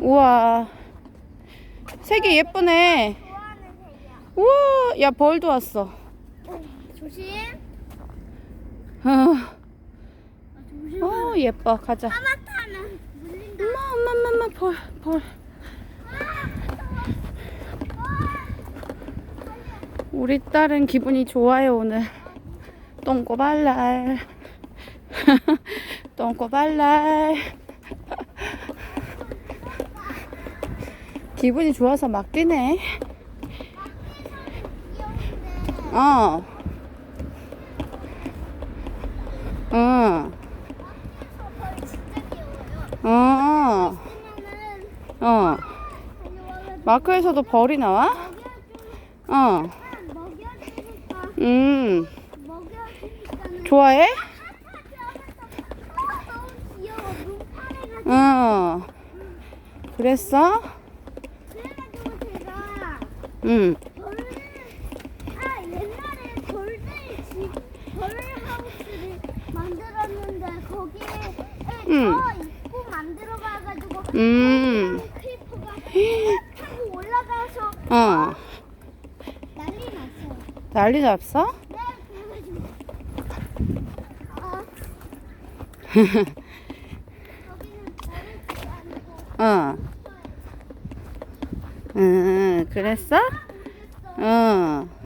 우와. 색이 예쁘네. 우와, 야, 벌도 왔어. 조심. 어. 어 예뻐. 가자. 엄마, 엄마, 엄마, 엄마, 벌, 벌. 우리 딸은 기분이 좋아요, 오늘. 똥꼬발랄. 똥꼬발랄. 기분이 좋아서 막 뛰네. 어. 어. 어. 어. 마크에서도 벌이 나와? 어. 음. 좋아해? 어. 그랬어? 응. 아 옛날에 벌들 집 벌하우스를 만들었는데 거기에 응. 더 입고 만들어봐가지고 음. 크리퍼가 타고 올라가서 어. 난리 났어요. 난리 났어? 네, 그래가지고 아 거기는 벌을 주지 않고 어. 응, 그랬어? 어.